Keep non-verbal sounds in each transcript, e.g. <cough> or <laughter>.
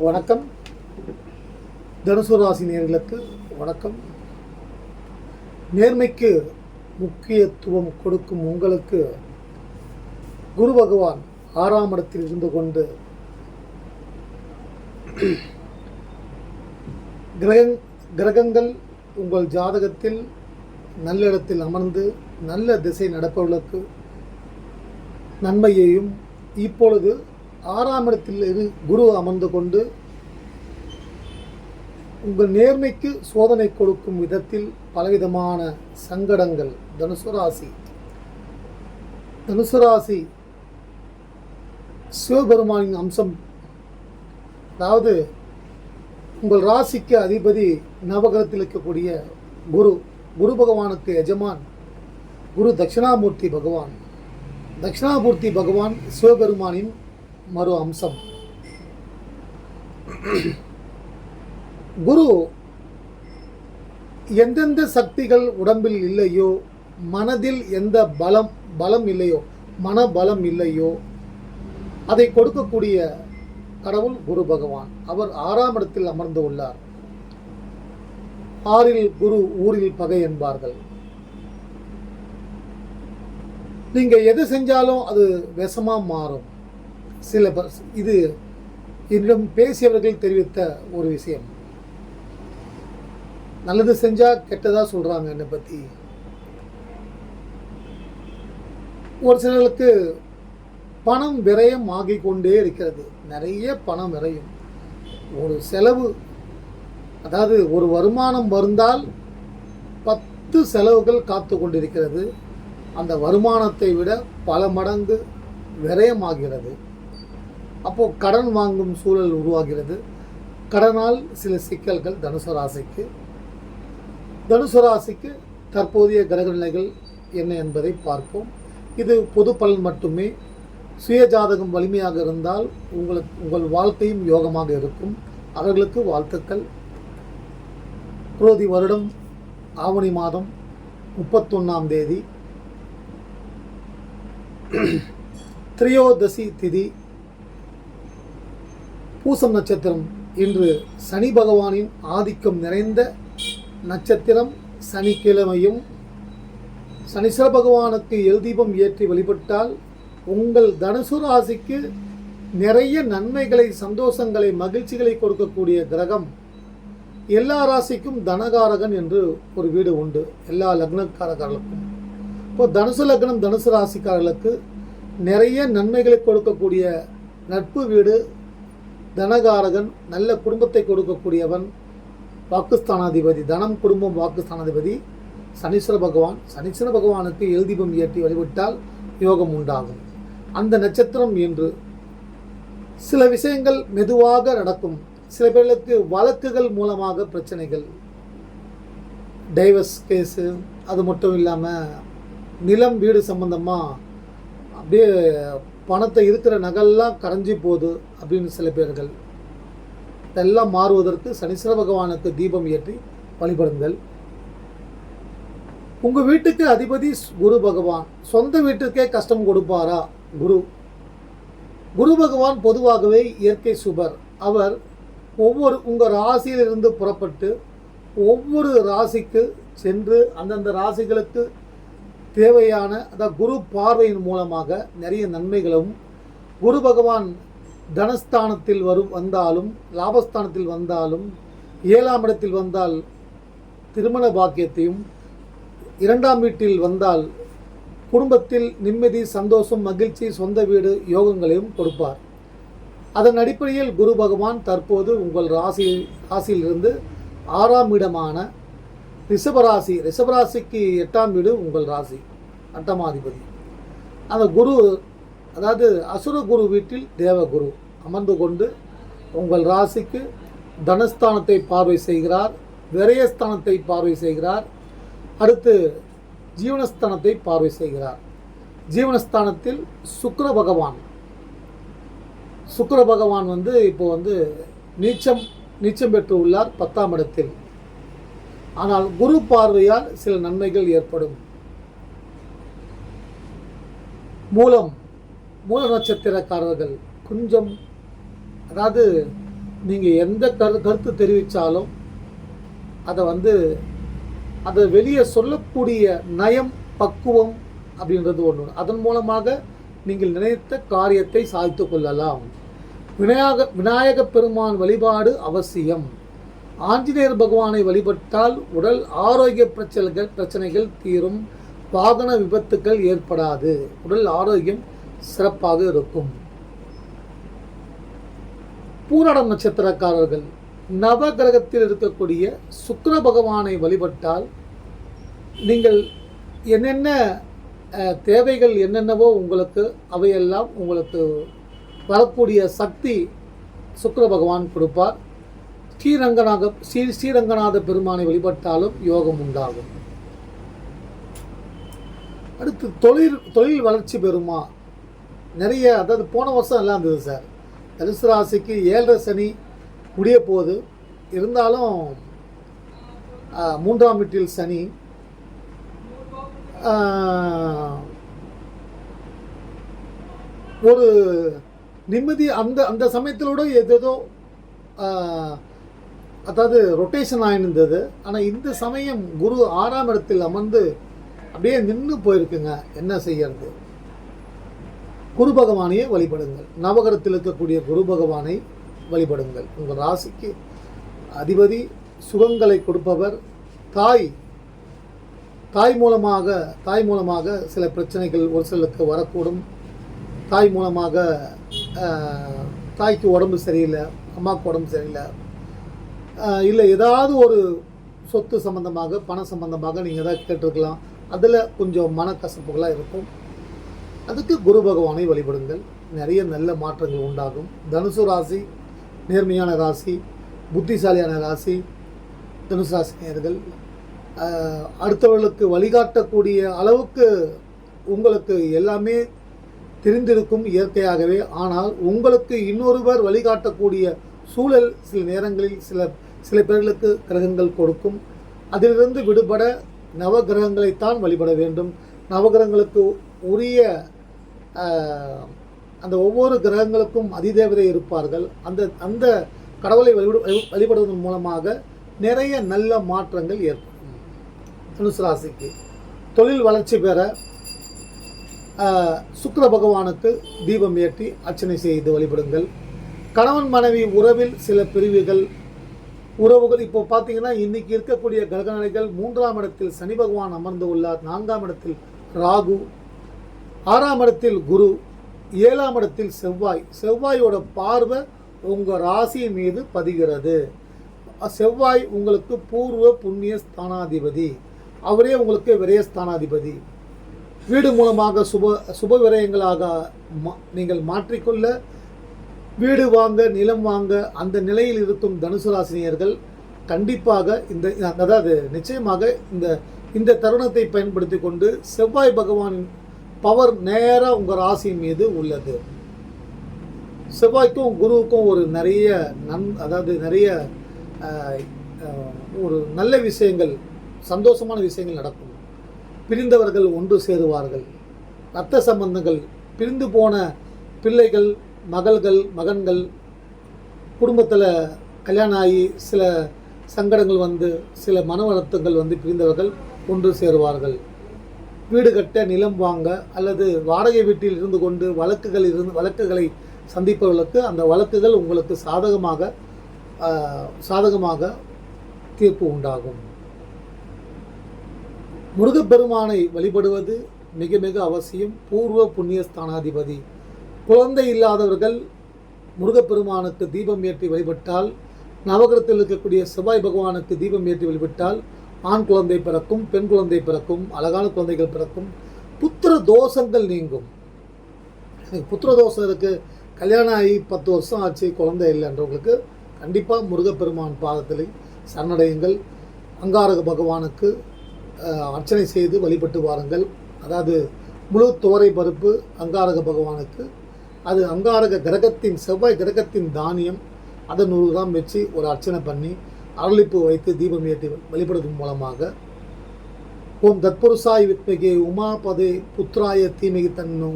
வணக்கம். தனுசு ராசி நேர்களுக்கு வணக்கம். நேர்மைக்கு முக்கியத்துவம் கொடுக்கும் உங்களுக்கு குரு பகவான் ஆறாம் இடத்தில் இருந்து கொண்டு கிரகங் கிரகங்கள் உங்கள் ஜாதகத்தில் நல்ல இடத்தில் அமர்ந்து நல்ல திசை நடப்பவர்களுக்கு நன்மையையும் இப்பொழுது ஆறாம் இடத்தில் இரு குரு அமர்ந்து கொண்டு உங்கள் நேர்மைக்கு சோதனை கொடுக்கும் விதத்தில் பலவிதமான சங்கடங்கள். தனுசு ராசி. தனுசு ராசி சிவபெருமானின் அம்சம். அதாவது உங்கள் ராசிக்கு அதிபதி நவகரத்தில் இருக்கக்கூடிய குரு. குரு பகவானுக்கு எஜமான். குரு தட்சிணாமூர்த்தி பகவான். தட்சிணாமூர்த்தி பகவான் சிவபெருமானின் మరో அம்சம். குரு எந்தெந்த சக்திகள் உடம்பில் இல்லையோ மனதில் எந்த பலம் பலம் இல்லையோ மனபலம் இல்லையோ அதை கொடுக்கக்கூடிய கடவுள் குரு பகவான். அவர் ஆறாம் இடத்தில் அமர்ந்து உள்ளார். ஆறில் குரு ஊரில் பகை என்பார்கள். நீங்க எது செஞ்சாலும் அது விஷமாக மாறும். சில இது என்னிடம் பேசியவர்கள் தெரிவித்த ஒரு விஷயம். நல்லது செஞ்சால் கெட்டதாக சொல்கிறாங்க என்னை பற்றி ஒரு சிலருக்கு பணம் விரயம் ஆகிக்கொண்டே இருக்கிறது. நிறைய பணம் விரையும். ஒரு செலவு அதாவது ஒரு வருமானம் வருந்தால் பத்து செலவுகள் காத்து கொண்டிருக்கிறது. அந்த வருமானத்தை விட பல மடங்கு விரயமாகிறது அப்போது கடன் வாங்கும் சூழல் உருவாகிறது. கடனால் சில சிக்கல்கள் தனுசு ராசிக்கு. தனுசு ராசிக்கு தற்போதைய கிரக நிலைகள் என்ன என்பதை பார்ப்போம். இது பொது பலன் மட்டுமே. சுய ஜாதகம் வலிமையாக இருந்தால் உங்களுக்கு உங்கள் வாழ்க்கையும் யோகமாக இருக்கும். அவர்களுக்கு வாழ்த்துக்கள். குரோதி வருடம் ஆவணி மாதம் முப்பத்தொன்னாம் தேதி. <clears throat> திரையோதசி திதி பூசம் நட்சத்திரம். இன்று சனி பகவானின் ஆதிக்கம் நிறைந்த நட்சத்திரம் சனிக்கிழமையும் சனீஸ்வர பகவானுக்கு எழுதீபம் ஏற்றி வழிபட்டால் உங்கள் தனுசு ராசிக்கு நிறைய நன்மைகளை சந்தோஷங்களை மகிழ்ச்சிகளை கொடுக்கக்கூடிய கிரகம் எல்லா ராசிக்கும் தனகாரகன் என்று ஒரு வீடு உண்டு. எல்லா லக்னக்காரர்களுக்கும். இப்போ தனுசு லக்னம் தனுசு ராசிக்காரர்களுக்கு நிறைய நன்மைகளை கொடுக்கக்கூடிய நட்பு வீடு தனகாரகன் நல்ல குடும்பத்தை கொடுக்கக்கூடியவன் பாகிஸ்தானாதிபதி தனம் குடும்பம் பாகிஸ்தானாதிபதி. சனீஸ்வர பகவான் சனீஸ்வர பகவானுக்கு எழுதிபம் இயற்றி வழிபட்டால் யோகம் உண்டாகும். அந்த நட்சத்திரம் என்று சில விஷயங்கள் மெதுவாக நடக்கும். சில பேர்களுக்கு வழக்குகள் மூலமாக பிரச்சனைகள். டைவர்ஸ் கேஸு அது மட்டும் இல்லாமல் நிலம் வீடு சம்பந்தமாக அப்படியே பணத்தை இருக்கிற நகல்லாம் கரைஞ்சி போகுது அப்படின்னு சில பேர்கள். இதெல்லாம் மாறுவதற்கு சனீஸ்வர பகவானுக்கு தீபம் ஏற்றி வழிபடுங்கள். உங்கள் வீட்டுக்கு அதிபதி குரு பகவான் சொந்த வீட்டுக்கே கஷ்டம் கொடுப்பாரா? குரு. குரு பகவான் பொதுவாகவே இயற்கை சுபர். அவர் ஒவ்வொரு உங்கள் ராசியிலிருந்து புறப்பட்டு ஒவ்வொரு ராசிக்கு சென்று அந்தந்த ராசிகளுக்கு தேவையான அதாவது குரு பார்வையின் மூலமாக நிறைய நன்மைகளும் குரு பகவான் தனஸ்தானத்தில் வரும் வந்தாலும் லாபஸ்தானத்தில் வந்தாலும் ஏழாம் இடத்தில் வந்தால் திருமண பாக்கியத்தையும் இரண்டாம் வீட்டில் வந்தால் குடும்பத்தில் நிம்மதி சந்தோஷம் மகிழ்ச்சி சொந்த வீடு யோகங்களையும் கொடுப்பார். அதன் அடிப்படையில் குரு பகவான் தற்போது உங்கள் ராசி ராசியிலிருந்து ஆறாம் இடமான ரிஷபராசி ரிஷபராசிக்கு எட்டாம் வீடு உங்கள் ராசி அட்டமாதிபதி. அந்த குரு அதாவது அசுர குரு வீட்டில் தேவகுரு அமர்ந்து கொண்டு உங்கள் ராசிக்கு தனஸ்தானத்தை பார்வை செய்கிறார் விரயஸ்தானத்தை பார்வை செய்கிறார் அடுத்து ஜீவனஸ்தானத்தை பார்வை செய்கிறார். ஜீவனஸ்தானத்தில் சுக்கர பகவான். சுக்கர பகவான் வந்து இப்போ வந்து நீச்சம் நீச்சம் பெற்று உள்ளார் பத்தாம் இடத்தில். ஆனால் குரு பார்வையால் சில நன்மைகள் ஏற்படும். மூலம் மூல நட்சத்திரக்காரர்கள் கொஞ்சம் அதாவது நீங்கள் எந்த கரு கருத்து தெரிவித்தாலும் அதை வந்து அதை வெளியே சொல்லக்கூடிய நயம் பக்குவம் அப்படின்றது ஒன்று அதன் மூலமாக நீங்கள் நினைத்த காரியத்தை சாதித்து கொள்ளலாம். விநாயக விநாயக பெருமான் வழிபாடு அவசியம். ஆஞ்சநேயர் பகவானை வழிபட்டால் உடல் ஆரோக்கிய பிரச்சனைகள் பிரச்சனைகள் தீரும். வாகன விபத்துக்கள் ஏற்படாது. உடல் ஆரோக்கியம் சிறப்பாக இருக்கும். பூராடம் நட்சத்திரக்காரர்கள் நவ கிரகத்தில் இருக்கக்கூடிய சுக்ர பகவானை வழிபட்டால் நீங்கள் என்னென்ன தேவைகள் என்னென்னவோ உங்களுக்கு அவையெல்லாம் உங்களுக்கு வரக்கூடிய சக்தி சுக்ர பகவான் கொடுப்பார். ஸ்ரீரங்கநாத ஸ்ரீ ஸ்ரீரங்கநாத பெருமானை வழிபட்டாலும் யோகம் உண்டாகும். அடுத்து தொழில் தொழில் வளர்ச்சி பெறுமா? நிறைய அதாவது போன வருஷம் எல்லாம் இருந்தது சார். தனுசு ராசிக்கு ஏழரை சனி முடிய போகுது. இருந்தாலும் மூன்றாம் வீட்டில் சனி. ஒரு நிம்மதி அந்த அந்த சமயத்திலோட ஏதேதோ அதாவது ரொட்டேஷன் ஆயிருந்தது. ஆனால் இந்த சமயம் குரு ஆறாம் இடத்தில் அமர்ந்து அப்படியே நின்று போயிருக்குங்க. என்ன செய்யறது? குரு பகவானையே வழிபடுங்கள். நவகரத்தில் இருக்கக்கூடிய குரு பகவானை வழிபடுங்கள். உங்கள் ராசிக்கு அதிபதி சுகங்களை கொடுப்பவர். தாய் தாய் மூலமாக தாய் மூலமாக சில பிரச்சனைகள் ஒரு சிலருக்கு வரக்கூடும். தாய் மூலமாக தாய்க்கு உடம்பு சரியில்லை அம்மாவுக்கு உடம்பு சரியில்லை இல்லை ஏதாவது ஒரு சொத்து சம்பந்தமாக பணம் சம்பந்தமாக நீங்கள் ஏதாவது கேட்டிருக்கலாம். அதில் கொஞ்சம் மனக்கசப்புகளாக இருக்கும். அதுக்கு குரு பகவானை வழிபடுங்கள். நிறைய நல்ல மாற்றங்கள் உண்டாகும். தனுசு ராசி நேர்மையான ராசி புத்திசாலியான ராசி தனுசு ராசி நேர்கள் அடுத்தவர்களுக்கு வழிகாட்டக்கூடிய அளவுக்கு உங்களுக்கு எல்லாமே தெரிந்திருக்கும் இயற்கையாகவே. ஆனால் உங்களுக்கு இன்னொருவர் வழிகாட்டக்கூடிய சூழல் சில நேரங்களில் சில சில பேர்களுக்கு கிரகங்கள் கொடுக்கும். அதிலிருந்து விடுபட நவகிரகங்களைத்தான் வழிபட வேண்டும். நவகிரகங்களுக்கு உரிய அந்த ஒவ்வொரு கிரகங்களுக்கும் அதிதேவதை இருப்பார்கள். அந்த அந்த கடவுளை வழிபடு வழி- வழிபடுவதன் மூலமாக நிறைய நல்ல மாற்றங்கள் ஏற்படும். தனுசு ராசிக்கு தொழில் வளர்ச்சி பெற சுக்கர பகவானுக்கு தீபம் ஏற்றி அர்ச்சனை செய்து வழிபடுங்கள். கணவன் மனைவி உறவில் சில பிரிவுகள் உறவுகள். இப்போ பார்த்தீங்கன்னா இன்னைக்கு இருக்கக்கூடிய கிரகநிலைகள் மூன்றாம் இடத்தில் சனி பகவான் அமர்ந்து உள்ளார். நான்காம் இடத்தில் ராகு ஆறாம் இடத்தில் குரு ஏழாம் இடத்தில் செவ்வாய். செவ்வாயோட பார்வை உங்கள் ராசி மீது பதிகிறது. செவ்வாய் உங்களுக்கு பூர்வ புண்ணிய ஸ்தானாதிபதி. அவரே உங்களுக்கு விரயஸ்தானாதிபதி வீடு மூலமாக சுப சுப விரயங்களாக மா நீங்கள் மாற்றிக்கொள்ள வீடு வாங்க நிலம் வாங்க அந்த நிலையில் இருக்கும் தனுசு ராசினியர்கள் கண்டிப்பாக இந்த அதாவது நிச்சயமாக இந்த இந்த தருணத்தை பயன்படுத்தி கொண்டு செவ்வாய் பகவானின் பவர் நேராக உங்கள் ராசி மீது உள்ளது. செவ்வாய்க்கும் குருவுக்கும் ஒரு நிறைய நன் அதாவது நிறைய ஒரு நல்ல விஷயங்கள் சந்தோஷமான விஷயங்கள் நடக்கும். பிரிந்தவர்கள் ஒன்று சேருவார்கள். ரத்த சம்பந்தங்கள் பிரிந்து போன பிள்ளைகள் மகள்கள் மகன்கள் குடும்பத்தில் கல்யாணம் ஆகி சில சங்கடங்கள் வந்து சில மன வருத்தங்கள் வந்து பிரிந்தவர்கள் ஒன்று சேருவார்கள். வீடு கட்ட நிலம் வாங்க அல்லது வாடகை வீட்டில் இருந்து கொண்டு வழக்குகள் இருந்து வழக்குகளை சந்திப்பவர்களுக்கு அந்த வழக்குகள் உங்களுக்கு சாதகமாக சாதகமாக தீர்ப்பு உண்டாகும். முருகப்பெருமானை வழிபடுவது மிக மிக அவசியம். பூர்வ புண்ணிய ஸ்தானாதிபதி குழந்தை இல்லாதவர்கள் முருகப்பெருமானுக்கு தீபம் ஏற்றி வழிபட்டால் நவகிரத்தில் இருக்கக்கூடிய செவ்வாய் பகவானுக்கு தீபம் ஏற்றி வழிபட்டால் ஆண் குழந்தை பிறக்கும் பெண் குழந்தை பிறக்கும் அழகான குழந்தைகள் பிறக்கும். புத்திர தோஷங்கள் நீங்கும். எனக்கு புத்திர தோஷம் இருக்குது கல்யாணம் ஆகி பத்து வருஷம் ஆச்சு குழந்தை இல்லைன்றவங்களுக்கு கண்டிப்பாக முருகப்பெருமான் பாதத்தில் சரணடையுங்கள். அங்காரக பகவானுக்கு அர்ச்சனை செய்து வழிபட்டு வாருங்கள். அதாவது முழு துவரை பருப்பு அங்காரக பகவானுக்கு அது அங்காரக கிரகத்தின் செவ்வாய் கிரகத்தின் தானியம். அதை நூறு கிராம் வச்சு ஒரு அர்ச்சனை பண்ணி அரளிப்பு வைத்து தீபம் ஏற்றி வழிபடுவதன் மூலமாக. ஓம் தத்புருஷாய் வித்மகே உமாபதே புத்ராய தீமிகி தன்னு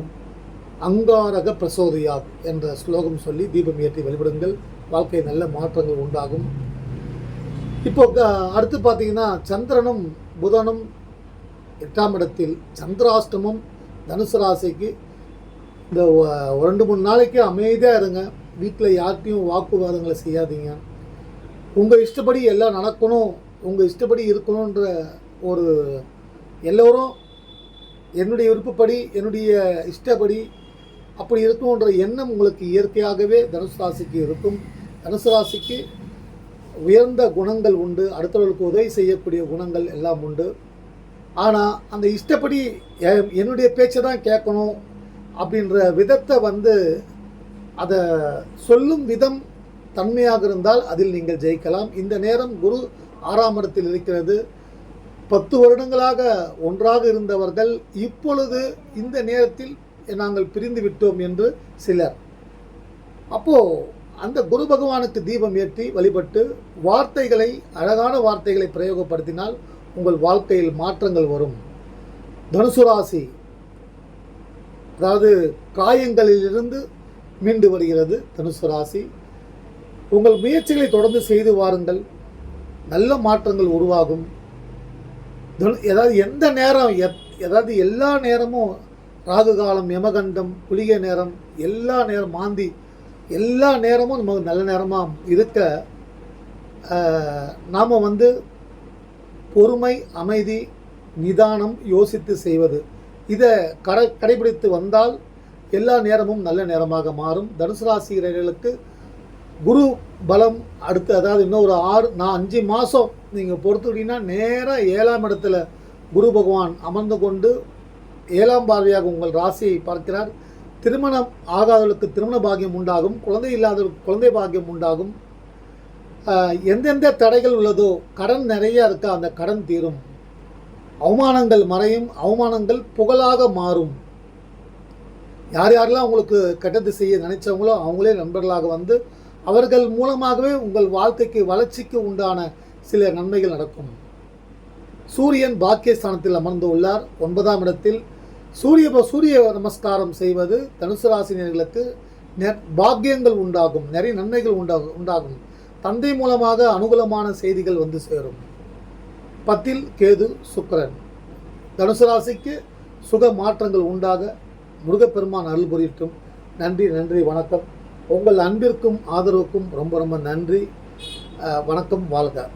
அங்காரக பிரசோதயாத் என்ற ஸ்லோகம் சொல்லி தீபம் ஏற்றி வழிபடுங்கள் வாழ்க்கை நல்ல மாற்றங்கள் உண்டாகும். இப்போ அடுத்து பார்த்தீங்கன்னா சந்திரனும் புதனும் எட்டாம் இடத்தில் சந்திராஷ்டமம் தனுசு ராசிக்கு இந்த ரெண்டு மூணு நாளைக்கு அமைதியாக இருங்க. வீட்டில் யார்கிட்டையும் வாக்குவாதங்களை செய்யாதீங்க. உங்கள் இஷ்டப்படி எல்லாம் நடக்கணும் உங்கள் இஷ்டப்படி இருக்கணுன்ற ஒரு எல்லோரும் என்னுடைய விருப்பப்படி என்னுடைய இஷ்டப்படி அப்படி இருக்கணுன்ற எண்ணம் உங்களுக்கு இயற்கையாகவே தனுசு ராசிக்கு இருக்கும். தனுசு ராசிக்கு உயர்ந்த குணங்கள் உண்டு அடுத்தவர்களுக்கு உதவி செய்யக்கூடிய குணங்கள் எல்லாம் உண்டு. ஆனால் அந்த இஷ்டப்படி எ- என்னுடைய பேச்சை தான் கேட்கணும். அப்படின்ற விதத்தை வந்து அதை சொல்லும் விதம் தன்மையாக இருந்தால் அதில் நீங்கள் ஜெயிக்கலாம். இந்த நேரம் குரு ஆறாம் இடத்தில் இருக்கிறது. பத்து வருடங்களாக ஒன்றாக இருந்தவர்கள் இப்பொழுது இந்த நேரத்தில் நாங்கள் பிரிந்து விட்டோம் என்று சிலர். அப்போ அந்த குரு பகவானுக்கு தீபம் ஏற்றி வழிபட்டு வார்த்தைகளை அழகான வார்த்தைகளை பிரயோகப்படுத்தினால் உங்கள் வாழ்க்கையில் மாற்றங்கள் வரும். தனுசு ராசி அதாவது காயங்களிலிருந்து மீண்டு வருகிறது தனுசு ராசி. உங்கள் முயற்சிகளை தொடர்ந்து செய்து வாருங்கள். நல்ல மாற்றங்கள் உருவாகும். தனு- ஏதாவது எந்த நேரம் எத் ஏதாவது எல்லா நேரமும் ராகு காலம் யமகண்டம் குளிகை நேரம் எல்லா நேரம் மாந்தி எல்லா நேரமும் நமக்கு நல்ல நேரமாக இருக்க நாம் வந்து பொறுமை அமைதி நிதானம் யோசித்து செய்வது. இதை கடை கடைபிடித்து வந்தால் எல்லா நேரமும் நல்ல நேரமாக மாறும். தனுசு ராசிகளுக்கு குரு பலம் அடுத்து அதாவது இன்னும் ஒரு ஆறு நான் அஞ்சு மாதம் நீங்கள் பொறுத்துக்கிட்டீங்கன்னா நேராக ஏழாம் இடத்துல குரு பகவான் அமர்ந்து கொண்டு ஏழாம் பார்வையாக உங்கள் ராசியை பார்க்கிறார். திருமணம் ஆகாதவர்களுக்கு திருமண பாக்கியம் உண்டாகும். குழந்தை இல்லாதவர்களுக்கு குழந்தை பாக்கியம் உண்டாகும். எந்தெந்த தடைகள் உள்ளதோ கடன் நிறையா இருக்கா அந்த கடன் தீரும். அவமானங்கள் மறையும் அவமானங்கள் புகழாக மாறும். யார் யாரெல்லாம் உங்களுக்கு கெட்டது செய்ய நினைச்சவங்களோ அவங்களே நண்பர்களாக வந்து அவர்கள் மூலமாகவே உங்கள் வாழ்க்கைக்கு வளர்ச்சிக்கு உண்டான சில நன்மைகள் நடக்கும். சூரியன் பாக்கியஸ்தானத்தில் அமர்ந்து உள்ளார். ஒன்பதாம் இடத்தில் சூரிய சூரிய நமஸ்காரம் செய்வது தனுசு ராசினியர்களுக்கு நெ- பாக்கியங்கள் உண்டாகும் நிறைய நன்மைகள் உண்டாகும் உண்டாகும். தந்தை மூலமாக அனுகூலமான செய்திகள் வந்து சேரும். பத்தில் கேது சுக்கரன். தனுசு ராசிக்கு சுக மாற்றங்கள் உண்டாக முருகப்பெருமான் அருள் புரியட்டும் நன்றி நன்றி வணக்கம். உங்கள் அன்பிற்கும் ஆதரவுக்கும் ரொம்ப ரொம்ப நன்றி. வணக்கம் வாழ்க.